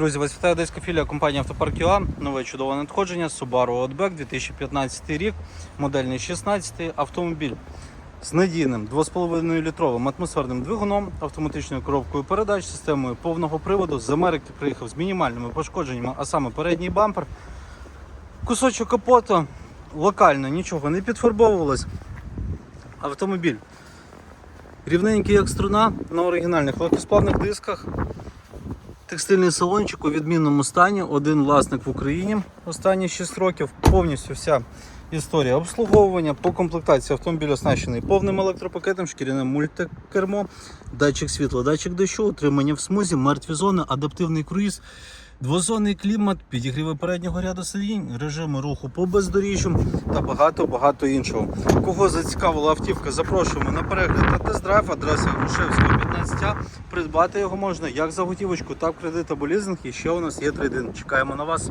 Друзі, вас вітає одеська філія компанії Автопарк ЮА. Нове чудове надходження Subaru Outback 2015 рік, модельний 16 автомобіль з надійним 2,5 літровим атмосферним двигуном, автоматичною коробкою передач, системою повного приводу. З Америки приїхав з мінімальними пошкодженнями, а саме передній бампер. Кусочок капоту локально нічого не підфарбовувалось. Автомобіль рівненький як струна на оригінальних легкосплавних дисках. Текстильний салончик у відмінному стані, один власник в Україні останні 6 років. Повністю вся історія обслуговування. По комплектації автомобіль оснащений повним електропакетом, шкіряним мультикермо, датчик світла, датчик дощу, утримання в смузі, мертві зони, адаптивний круїз, двозонний клімат, підігріви переднього ряду сидінь, режими руху по бездоріжжю та багато-багато іншого. Кого зацікавила автівка, запрошуємо на перегляд та тест-драйв. Адреса Грушевського 15. Придбати його можна як за готівочку, так кредит або лізинг. І ще у нас є трейдинг. Чекаємо на вас.